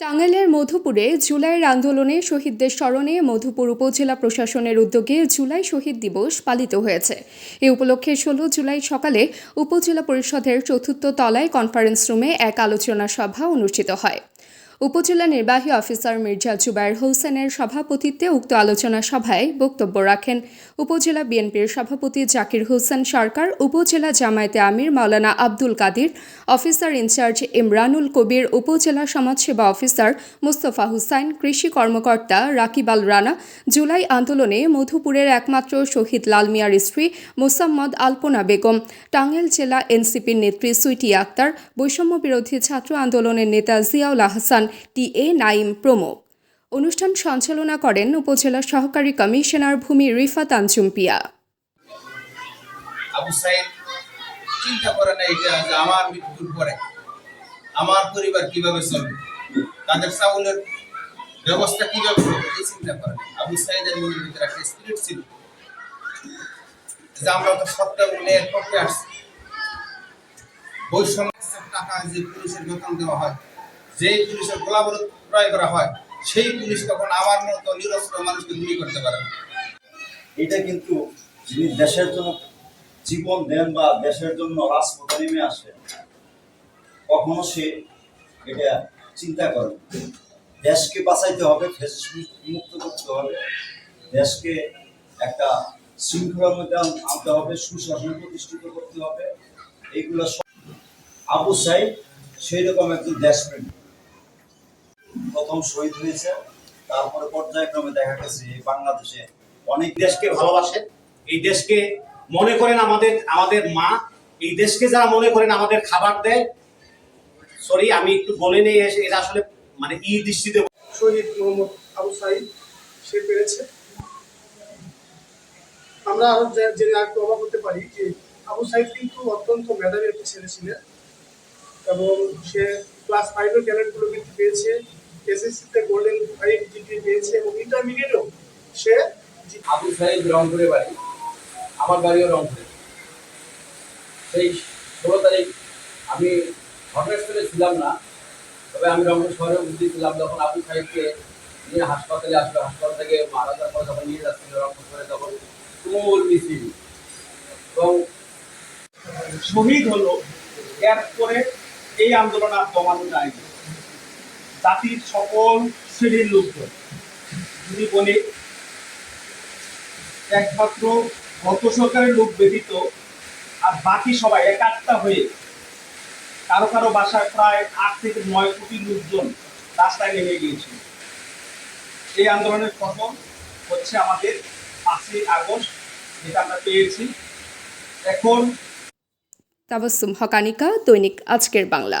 টাঙ্গাইলের মধুপুরে জুলাইয়ের আন্দোলনে শহীদদের স্মরণে মধুপুর উপজেলা প্রশাসনের উদ্যোগে জুলাই শহীদ দিবস পালিত হয়েছে। এ উপলক্ষে ষোলো জুলাই সকালে উপজেলা পরিষদের চতুর্থ তলায় কনফারেন্স রুমে এক আলোচনা সভা অনুষ্ঠিত হয়। উপজেলা নির্বাহী অফিসার মির্জা জুবায়ের হোসেনের সভাপতিত্বে উক্ত আলোচনা সভায় বক্তব্য রাখেন উপজেলা বিএনপির সভাপতি জাকির হোসেন সরকার, উপজেলা জামায়াতে আমির মাওলানা আব্দুল কাদির, অফিসার ইনচার্জ ইমরানুল কবির, উপজেলা সমাজসেবা অফিসার মুস্তফা হুসাইন, কৃষি কর্মকর্তা রাকিব আল রানা, জুলাই আন্দোলনে মধুপুরের একমাত্র শহীদ লাল মিয়ার স্ত্রী মোসাম্মদ আলপনা বেগম, টাঙ্গাইল জেলা এনসিপির নেত্রী সুইটি আক্তার বৈষম্য বিরোধী ছাত্র আন্দোলনের নেতা জিয়াউল আহসান টি এ নাইম প্রমুখ। অনুষ্ঠান সঞ্চালনা করেন উপজেলা সহকারী কমিশনার ভূমি রিফাত আঞ্জুম পিয়া। চিন্তা করে না এটা যে আমার মৃত্যুর পরে আমার পরিবার কীভাবে চলবে? তাদের চাউলের ব্যবস্থা কীভাবে হবে? এই চিন্তা করে না। আবু সাইদের মনের ভিতরে একটা স্পিরিট ছিল যে আমরা তো করতে আসছি। বৈষম্য টাকা যে পুলিশের বেতন দেওয়া হয় যে পুলিশের গোলাবারুদ ক্রয় করা হয়, সেই পুলিশ তখন আমার মতো নিরস্ত্র মানুষকে গুলি করতে পারে। এটা কিন্তু যিনি দেশের জন্য জীবন দেন বা দেশের জন্য রাজপথে নেমে আসেন কখনো সে এটা চিন্তা করে দেশকে বাঁচাইতে হবে মুক্ত করতে হবে, দেশকে একটা শৃঙ্খলার মধ্যে আনতে হবে, সুশাসন প্রতিষ্ঠিত করতে হবে, এইগুলো আবু সাইদ সেই রকম একজন দেশপ্রেমী প্রথম শহীদ হয়েছে। তারপরে পর্যায়ক্রমে দেখা গেছে বাংলাদেশে অনেক দেশকে ভালোবাসেন এই দেশকে মনে করেন আমাদের আমাদের মা, এই দেশকে যারা মনে করেন আমাদের খাবার দেয়, সরি, আমি একটু বলে নেই এটা আসলে মানে ই দৃষ্টিতে শহীদ মোহাম্মদ আবু সাইদ, সে পেরেছে। আমরা আরও জেনে একটু অবাক হতে পারি যে আবু সাইদ কিন্তু অত্যন্ত মেধাবী একটি ছেলে ছিলেন এবং সে ক্লাস ফাইভের ট্যালেন্টগুলো বৃদ্ধি পেয়েছে। এসএসসিতে গোল্ডেন ফাইভ জিপি পেয়েছে এবং ইন্টারমিডিয়েটেও সে আবু সাইদ রংপুরে বাড়ি। আমার বাড়িও রংপুরে। সেই ষোলো তারিখ আমি ঘটনাস্থলে ছিলাম না, তবে আমি রংপুর শহরে ছিলাম যখন আবু সাহেবকে নিয়ে হাসপাতালে আসলো। হাসপাতাল থেকে মারা যাওয়ার পর যখন নিয়ে যাচ্ছিল রংপুর শহরে, তখন তুমুল মিছিল। এবং শহীদ হলো, এক করে এই আন্দোলন আর দমানো যায়নি। জাতির সকল শ্রেণির লোকজন। যদি বলি একমাত্র গত সরকারের লোক ব্যতীত আর বাকি সবাই একাত্তা হয়ে কারও কারও বাসায় প্রায় আট থেকে নয় কোটি লোকজন রাস্তায় নেমে গিয়েছিল এই আন্দোলনের ফসল হচ্ছে আমাদের পাঁচই আগস্ট, যেটা আমরা পেয়েছি। এখন তাবাসুম হকানিকা দৈনিক আজকের বাংলা।